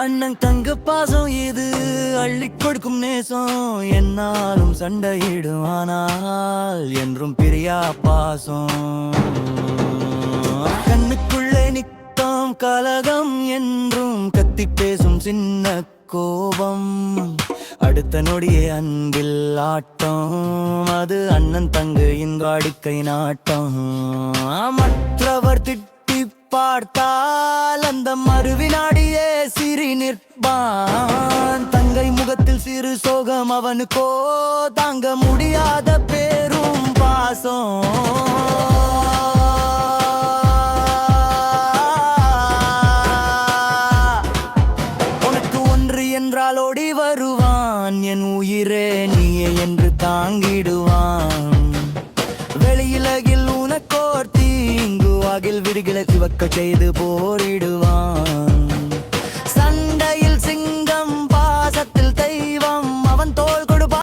அண்ணன் தங்க பாசம் இது அள்ளி கொடுக்கும் நேசம் என்னாலும் சண்டையிடுவானால் என்றும் பிரியா பாசம். கண்ணுக்குள்ளே நித்தம் கலகம் என்றும் கத்தி பேசும் சின்ன கோபம். அடுத்த நொடியே அன்பில் ஆட்டம். அது அண்ணன் தங்கு இங்கு அடுக்கை நாட்டம். மற்றவர் திட்டி பார்த்தால் அந்த மறுவினாடியே நிற்பான். தங்கை முகத்தில் சிறு சோகம் அவனுக்கோ. தாங்க முடியாத பேரும் பாசம். உனக்கு ஒன்று என்றால் ஓடி வருவான். என் உயிரே நீயே என்று தாங்கிடுவான். வெளியிலகில் உனக்கோர் தீங்கு. அகில் விடுகில இவக்க செய்து போரிடுவான்.